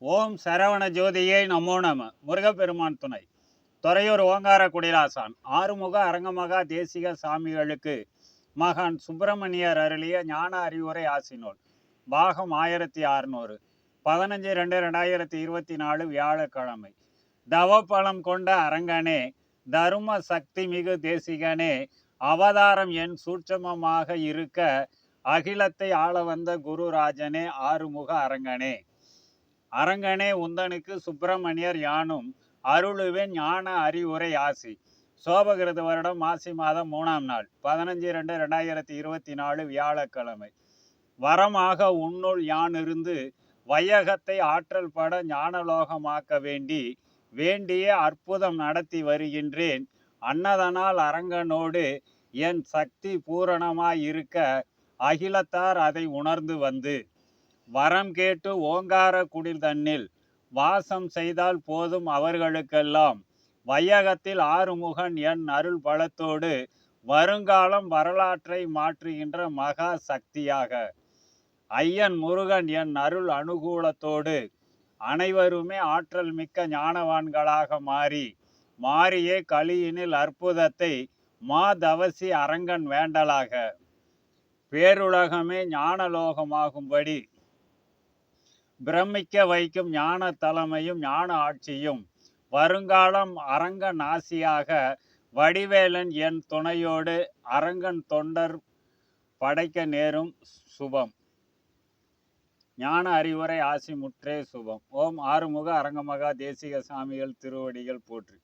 ஓம் சரவண ஜோதியை நமோ நம. முருகப்பெருமான் துணை. துறையூர் ஓங்கார குடிலாசான். ஆறுமுக அரங்கமகா தேசிக சாமிகளுக்கு மகான் சுப்பிரமணியர் அருளிய ஞான அறிவுரை ஆசினோல். பாகம் ஆயிரத்தி அறுநூறு. பதினஞ்சு ரெண்டு ரெண்டாயிரத்தி இருபத்தி நாலு வியாழக்கிழமை. தவப்பழம் கொண்ட அரங்கனே தரும சக்தி மிகு தேசிகனே அவதாரம் என் சூட்சமமாக இருக்க அகிலத்தை ஆள வந்த குருராஜனே ஆறுமுக அரங்கனே. அரங்கனே உந்தனுக்கு சுப்பிரமணியர் யானும் அருளுவேன் ஞான அறிவுரை ஆசி. சோபகிருத வருடம் மாசி மாதம் மூணாம் நாள் பதினஞ்சு ரெண்டு ரெண்டாயிரத்தி இருபத்தி நாலு வியாழக்கிழமை. வரமாக உன்னுள் யான் இருந்து வையகத்தை ஆற்றல் பட ஞானலோகமாக்க வேண்டி வேண்டிய அற்புதம் நடத்தி வருகின்றேன். அன்னதனால் அரங்கனோடு என் சக்தி பூரணமாய் இருக்க அகிலத்தார் அதை உணர்ந்து வந்து வரம் கேட்டு ஓங்கார குடில் தன்னில். வாசம் செய்தால் போதும் அவர்களுக்கெல்லாம். வையகத்தில் ஆறுமுகன் என் அருள் பலத்தோடு வருங்காலம் வரலாற்றை மாற்றுகின்ற மகா சக்தியாக. ஐயன் முருகன் என் அருள் அனுகூலத்தோடு அனைவருமே ஆற்றல் மிக்க ஞானவான்களாக மாறி மாறியே கலியினில் அற்புதத்தை மா தவசி அரங்கன் வேண்டலாக. பேருலகமே ஞானலோகமாகும்படி பிரமிக்க வைக்கும் ஞான தலைமையும் ஞான ஆட்சியும் வருங்காலம் அரங்கன் ஆசியாக வடிவேலன் என் துணையோடு அரங்கன் தொண்டர் படைக்க நேரும் சுபம். ஞான அறிவுரை ஆசிமுற்றே சுபம். ஓம் ஆறுமுக அரங்கமகா தேசிக சாமிகள் திருவடிகள் போற்றி.